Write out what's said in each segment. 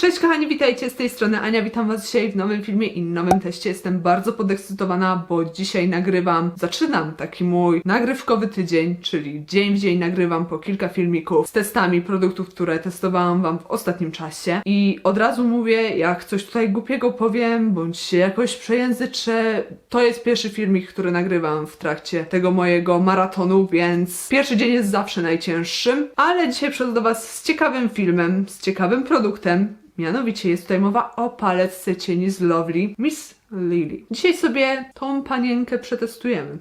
Cześć kochani, witajcie z tej strony Ania, witam was dzisiaj w nowym filmie i nowym teście. Jestem bardzo podekscytowana, bo dzisiaj nagrywam, zaczynam taki mój nagrywkowy tydzień, czyli dzień w dzień nagrywam po kilka filmików z testami produktów, które testowałam wam w ostatnim czasie. I od razu mówię, jak coś tutaj głupiego powiem, bądź się jakoś przejęzyczę, to jest pierwszy filmik, który nagrywam w trakcie tego mojego maratonu, więc pierwszy dzień jest zawsze najcięższym, ale dzisiaj przychodzę do was z ciekawym filmem, z ciekawym produktem, Mianowicie jest tutaj mowa o paletce cieni z Lovely Miss Lily. Dzisiaj sobie tą panienkę przetestujemy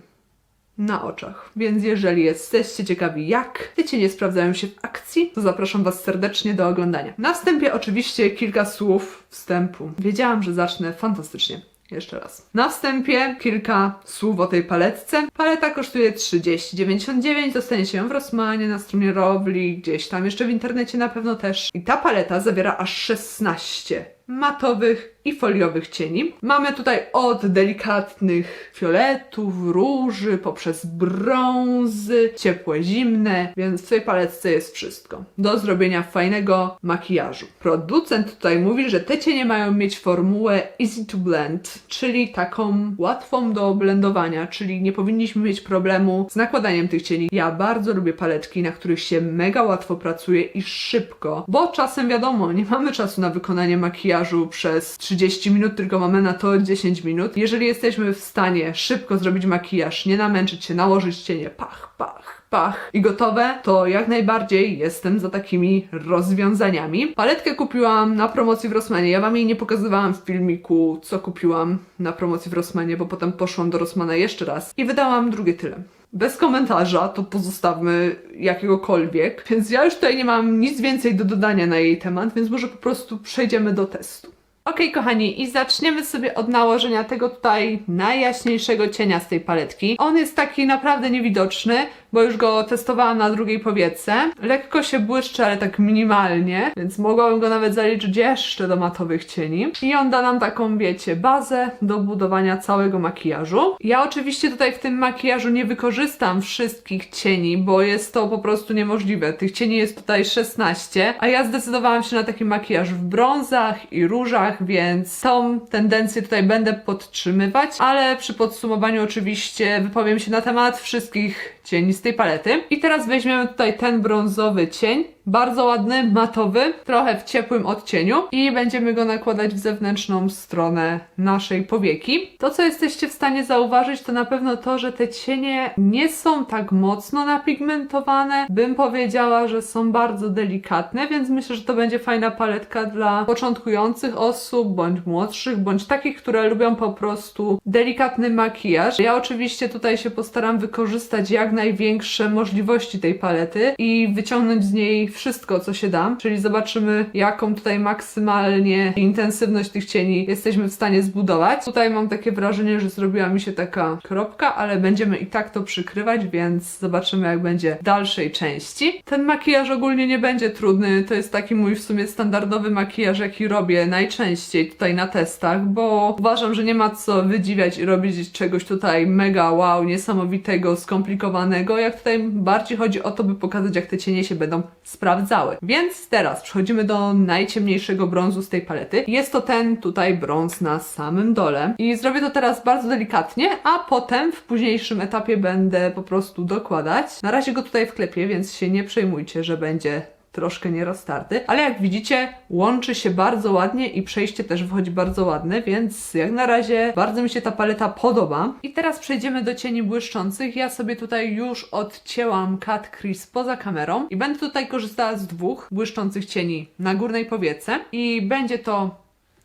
na oczach. Więc jeżeli jesteście ciekawi, jak te cienie sprawdzają się w akcji, to zapraszam Was serdecznie do oglądania. Na wstępie oczywiście kilka słów wstępu. Wiedziałam, że zacznę fantastycznie. Jeszcze raz. Na wstępie kilka słów o tej paletce. Paleta kosztuje 30,99. Dostaniecie ją w Rossmanie, na stronie Robli, gdzieś tam jeszcze w internecie na pewno też. I ta paleta zawiera aż 16 matowych i foliowych cieni. Mamy tutaj od delikatnych fioletów, róży, poprzez brązy, ciepłe, zimne, więc w tej paletce jest wszystko. Do zrobienia fajnego makijażu. Producent tutaj mówi, że te cienie mają mieć formułę easy to blend, czyli taką łatwą do blendowania, czyli nie powinniśmy mieć problemu z nakładaniem tych cieni. Ja bardzo lubię paletki, na których się mega łatwo pracuje i szybko, bo czasem wiadomo, nie mamy czasu na wykonanie makijażu przez 30 minut, tylko mamy na to 10 minut. Jeżeli jesteśmy w stanie szybko zrobić makijaż, nie namęczyć się, nałożyć cienie, pach, pach, pach i gotowe, to jak najbardziej jestem za takimi rozwiązaniami. Paletkę kupiłam na promocji w Rossmanie. Ja wam jej nie pokazywałam w filmiku, co kupiłam na promocji w Rossmanie, bo potem poszłam do Rossmana jeszcze raz i wydałam drugie tyle. Bez komentarza, to pozostawmy jakiegokolwiek, więc ja już tutaj nie mam nic więcej do dodania na jej temat, więc może po prostu przejdziemy do testu. Okej, kochani, i zaczniemy sobie od nałożenia tego tutaj najjaśniejszego cienia z tej paletki. On jest taki naprawdę niewidoczny, bo już go testowałam na drugiej powiece. Lekko się błyszczy, ale tak minimalnie, więc mogłabym go nawet zaliczyć jeszcze do matowych cieni. I on da nam taką, wiecie, bazę do budowania całego makijażu. Ja oczywiście tutaj w tym makijażu nie wykorzystam wszystkich cieni, bo jest to po prostu niemożliwe. Tych cieni jest tutaj 16, a ja zdecydowałam się na taki makijaż w brązach i różach, więc tą tendencję tutaj będę podtrzymywać, ale przy podsumowaniu oczywiście wypowiem się na temat wszystkich cieni z tej palety. I teraz weźmiemy tutaj ten brązowy cień, bardzo ładny, matowy, trochę w ciepłym odcieniu i będziemy go nakładać w zewnętrzną stronę naszej powieki. To, co jesteście w stanie zauważyć, to na pewno to, że te cienie nie są tak mocno napigmentowane. Bym powiedziała, że są bardzo delikatne, więc myślę, że to będzie fajna paletka dla początkujących osób, bądź młodszych, bądź takich, które lubią po prostu delikatny makijaż. Ja oczywiście tutaj się postaram wykorzystać jak największe możliwości tej palety i wyciągnąć z niej wszystko, co się da, czyli zobaczymy, jaką tutaj maksymalnie intensywność tych cieni jesteśmy w stanie zbudować. Tutaj mam takie wrażenie, że zrobiła mi się taka kropka, ale będziemy i tak to przykrywać, więc zobaczymy, jak będzie w dalszej części. Ten makijaż ogólnie nie będzie trudny, to jest taki mój w sumie standardowy makijaż, jaki robię najczęściej tutaj na testach, bo uważam, że nie ma co wydziwiać i robić czegoś tutaj mega wow, niesamowitego, skomplikowanego, jak tutaj bardziej chodzi o to, by pokazać, jak te cienie się będą sprawdzały. Więc teraz przechodzimy do najciemniejszego brązu z tej palety. Jest to ten tutaj brąz na samym dole i zrobię to teraz bardzo delikatnie, a potem w późniejszym etapie będę po prostu dokładać. Na razie go tutaj wklepię, więc się nie przejmujcie, że będzie troszkę nieroztarty, ale jak widzicie łączy się bardzo ładnie i przejście też wychodzi bardzo ładne, więc jak na razie bardzo mi się ta paleta podoba. I teraz przejdziemy do cieni błyszczących. Ja sobie tutaj już odcięłam Cut Crease poza kamerą i będę tutaj korzystała z dwóch błyszczących cieni na górnej powiece i będzie to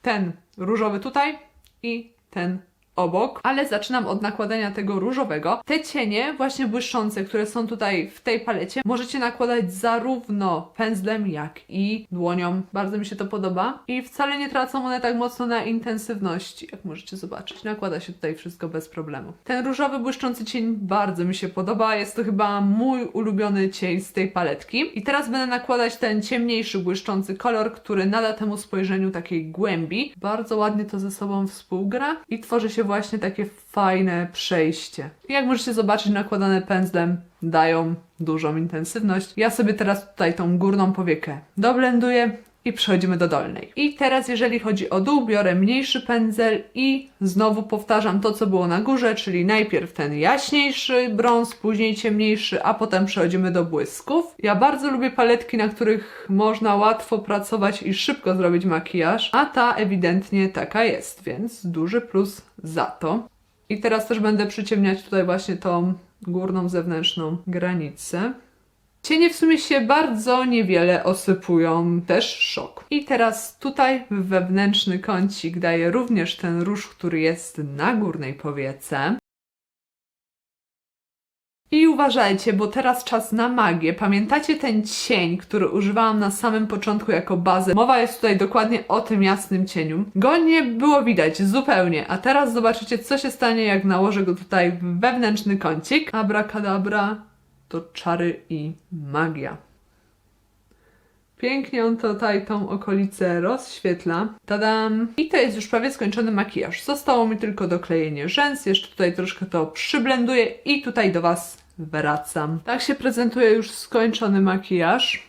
ten różowy tutaj i ten obok, ale zaczynam od nakładania tego różowego. Te cienie, właśnie błyszczące, które są tutaj w tej palecie, możecie nakładać zarówno pędzlem, jak i dłonią. Bardzo mi się to podoba i wcale nie tracą one tak mocno na intensywności, jak możecie zobaczyć. Nakłada się tutaj wszystko bez problemu. Ten różowy błyszczący cień bardzo mi się podoba, jest to chyba mój ulubiony cień z tej paletki. I teraz będę nakładać ten ciemniejszy błyszczący kolor, który nada temu spojrzeniu takiej głębi. Bardzo ładnie to ze sobą współgra i tworzy się właśnie takie fajne przejście. Jak możecie zobaczyć, nakładane pędzlem dają dużą intensywność. Ja sobie teraz tutaj tą górną powiekę doblenduję i przechodzimy do dolnej. I teraz jeżeli chodzi o dół, biorę mniejszy pędzel i znowu powtarzam to, co było na górze, czyli najpierw ten jaśniejszy brąz, później ciemniejszy, a potem przechodzimy do błysków. Ja bardzo lubię paletki, na których można łatwo pracować i szybko zrobić makijaż, a ta ewidentnie taka jest, więc duży plus za to. I teraz też będę przyciemniać tutaj właśnie tą górną, zewnętrzną granicę. Cienie w sumie się bardzo niewiele osypują, też szok. I teraz tutaj w wewnętrzny kącik daję również ten róż, który jest na górnej powiece. I uważajcie, bo teraz czas na magię. Pamiętacie ten cień, który używałam na samym początku jako bazę? Mowa jest tutaj dokładnie o tym jasnym cieniu. Go nie było widać zupełnie, a teraz zobaczycie, co się stanie, jak nałożę go tutaj w wewnętrzny kącik. Abracadabra to czary i magia. Pięknie on tutaj tą okolicę rozświetla. Tadam! I to jest już prawie skończony makijaż. Zostało mi tylko doklejenie rzęs. Jeszcze tutaj troszkę to przyblenduję i tutaj do Was wracam. Tak się prezentuje już skończony makijaż.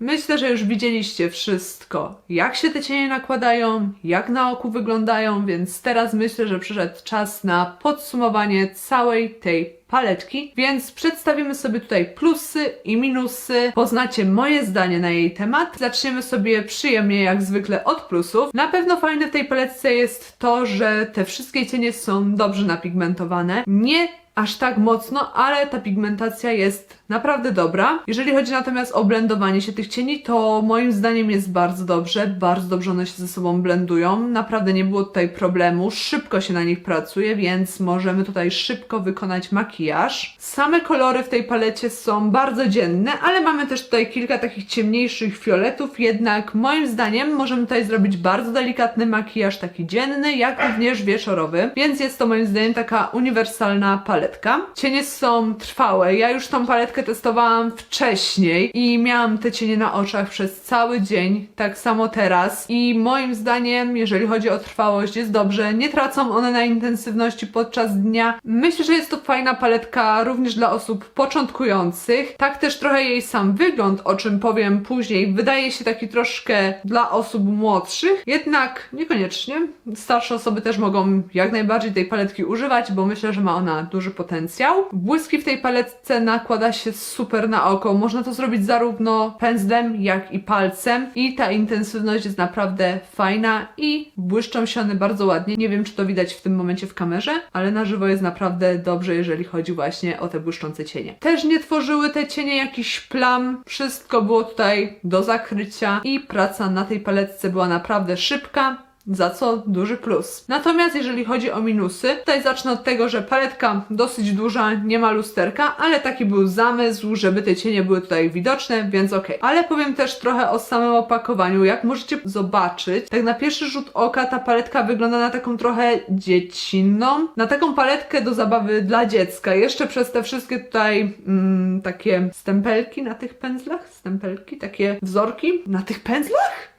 Myślę, że już widzieliście wszystko, jak się te cienie nakładają, jak na oku wyglądają, więc teraz myślę, że przyszedł czas na podsumowanie całej tej paletki, więc przedstawimy sobie tutaj plusy i minusy, poznacie moje zdanie na jej temat. Zaczniemy sobie przyjemnie jak zwykle od plusów. Na pewno fajne w tej paletce jest to, że te wszystkie cienie są dobrze napigmentowane. Nie aż tak mocno, ale ta pigmentacja jest naprawdę dobra. Jeżeli chodzi natomiast o blendowanie się tych cieni, to moim zdaniem jest bardzo dobrze, bardzo dobrze one się ze sobą blendują. Naprawdę nie było tutaj problemu, szybko się na nich pracuje, więc możemy tutaj szybko wykonać makijaż. Same kolory w tej palecie są bardzo dzienne, ale mamy też tutaj kilka takich ciemniejszych fioletów, jednak moim zdaniem możemy tutaj zrobić bardzo delikatny makijaż, taki dzienny, jak również wieczorowy, więc jest to moim zdaniem taka uniwersalna paletka. Cienie są trwałe, ja już tą paletkę testowałam wcześniej i miałam te cienie na oczach przez cały dzień, tak samo teraz i moim zdaniem, jeżeli chodzi o trwałość, jest dobrze, nie tracą one na intensywności podczas dnia. Myślę, że jest to fajna paletka również dla osób początkujących. Tak też trochę jej sam wygląd, o czym powiem później, wydaje się taki troszkę dla osób młodszych, jednak niekoniecznie. Starsze osoby też mogą jak najbardziej tej paletki używać, bo myślę, że ma ona duży potencjał. Błyski w tej paletce nakłada się super na oko. Można to zrobić zarówno pędzlem, jak i palcem i ta intensywność jest naprawdę fajna i błyszczą się one bardzo ładnie. Nie wiem, czy to widać w tym momencie w kamerze, ale na żywo jest naprawdę dobrze, jeżeli chodzi właśnie o te błyszczące cienie. Też nie tworzyły te cienie jakichś plam. Wszystko było tutaj do zakrycia i praca na tej paletce była naprawdę szybka za co duży plus. Natomiast jeżeli chodzi o minusy, tutaj zacznę od tego, że paletka dosyć duża, nie ma lusterka, ale taki był zamysł, żeby te cienie były tutaj widoczne, więc okej. Ale powiem też trochę o samym opakowaniu. Jak możecie zobaczyć, tak na pierwszy rzut oka ta paletka wygląda na taką trochę dziecinną, na taką paletkę do zabawy dla dziecka. Jeszcze przez te wszystkie tutaj mm, takie stempelki na tych pędzlach, stempelki, takie wzorki na tych pędzlach?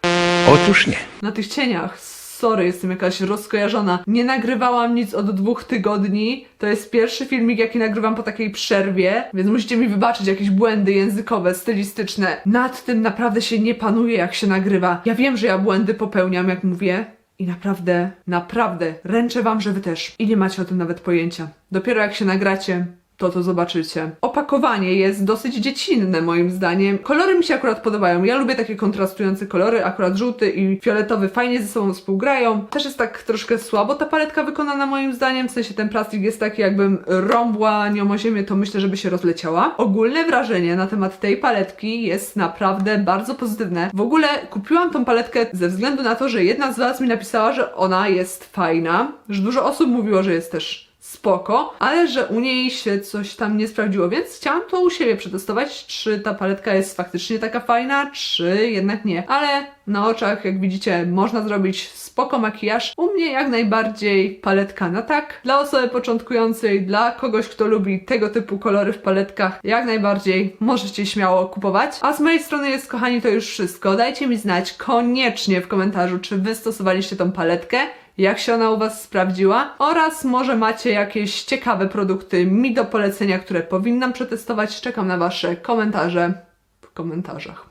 Otóż nie. na tych cieniach. Sorry, jestem jakaś rozkojarzona. Nie nagrywałam nic od dwóch tygodni. To jest pierwszy filmik, jaki nagrywam po takiej przerwie, więc musicie mi wybaczyć jakieś błędy językowe, stylistyczne. Nad tym naprawdę się nie panuje, jak się nagrywa. Ja wiem, że ja błędy popełniam, jak mówię. I naprawdę, naprawdę ręczę wam, że wy też. I nie macie o tym nawet pojęcia. Dopiero jak się nagracie, to to zobaczycie. Opakowanie jest dosyć dziecinne moim zdaniem. Kolory mi się akurat podobają. Ja lubię takie kontrastujące kolory, akurat żółty i fioletowy fajnie ze sobą współgrają. Też jest tak troszkę słabo ta paletka wykonana moim zdaniem, w sensie ten plastik jest taki jakbym rąbła nią ziemię, to myślę, żeby się rozleciała. Ogólne wrażenie na temat tej paletki jest naprawdę bardzo pozytywne. W ogóle kupiłam tą paletkę ze względu na to, że jedna z Was mi napisała, że ona jest fajna, że dużo osób mówiło, że jest też spoko, ale że u niej się coś tam nie sprawdziło, więc chciałam to u siebie przetestować, czy ta paletka jest faktycznie taka fajna, czy jednak nie. Ale na oczach, jak widzicie, można zrobić spoko makijaż. U mnie jak najbardziej paletka na tak. Dla osoby początkującej, dla kogoś, kto lubi tego typu kolory w paletkach, jak najbardziej możecie śmiało kupować. A z mojej strony jest, kochani, to już wszystko. Dajcie mi znać koniecznie w komentarzu, czy wy stosowaliście tą paletkę jak się ona u Was sprawdziła oraz może macie jakieś ciekawe produkty mi do polecenia, które powinnam przetestować. Czekam na Wasze komentarze w komentarzach.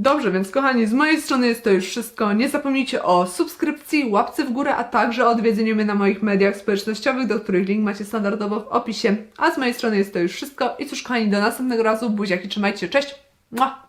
Dobrze, więc kochani, z mojej strony jest to już wszystko. Nie zapomnijcie o subskrypcji, łapce w górę, a także o odwiedzeniu mnie na moich mediach społecznościowych, do których link macie standardowo w opisie. A z mojej strony jest to już wszystko. I cóż, kochani, do następnego razu. Buziaki, trzymajcie cześć! Mua!